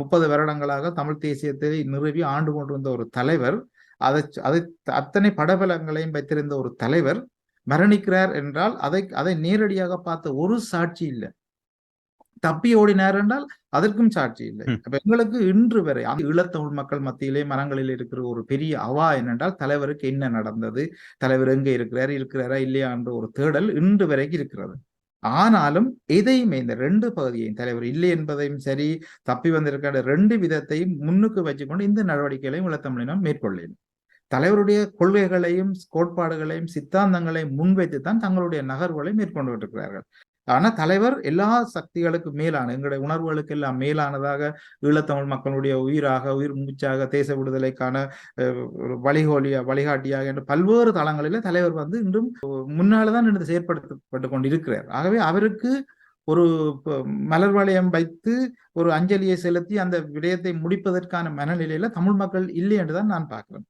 முப்பது வருடங்களாக தமிழ் தேசியத்தை நிறுவி ஆண்டு கொண்டிருந்த ஒரு தலைவர் அதை அதை அத்தனை படபலங்களையும் வைத்திருந்த ஒரு தலைவர் மரணிக்கிறார் என்றால் அதை அதை நேரடியாக பார்த்த ஒரு சாட்சி இல்லை. தப்பி ஓடினார் என்றால் அதற்கும் சாட்சி இல்லை. அப்ப எங்களுக்கு இன்று வரை ஈழத்தமிழ் மக்கள் மத்தியிலே மரங்களில் இருக்கிற ஒரு பெரிய அவா என்னென்றால் தலைவருக்கு என்ன நடந்தது தலைவர் எங்க இருக்கிறார் இருக்கிறாரா இல்லையா என்ற ஒரு தேடல் இன்று வரைக்கும் இருக்கிறது. ஆனாலும் எதையுமே இந்த ரெண்டு பகுதியையும் தலைவர் இல்லை என்பதையும் சரி தப்பி வந்திருக்கிற ரெண்டு விதத்தையும் முன்னுக்கு வச்சுக்கொண்டு இந்த நடவடிக்கைகளையும் ஈழத்தமிழினம் மேற்கொள்ளேன் தலைவருடைய கொள்கைகளையும் கோட்பாடுகளையும் சித்தாந்தங்களையும் முன்வைத்து தான் தங்களுடைய நகர்வுகளை மேற்கொண்டு இருக்கிறார்கள் ஆனா தலைவர் எல்லா சக்திகளுக்கும் மேலான எங்களுடைய உணர்வுகளுக்கு எல்லாம் மேலானதாக ஈழத்தமிழ் மக்களுடைய உயிராக உயிர் மூச்சாக தேச விடுதலைக்கான வழிகோலிய வழிகாட்டியாக என்று பல்வேறு தளங்களில தலைவர் வந்து இன்றும் முன்னால்தான் இன்று செயற்படுத்தப்பட்டு கொண்டிருக்கிறார். ஆகவே அவருக்கு ஒரு மலர் வளையம் வைத்து ஒரு அஞ்சலியை செலுத்தி அந்த விடயத்தை முடிப்பதற்கான மனநிலையில தமிழ் மக்கள் இல்லை என்றுதான் நான் பார்க்கிறேன்.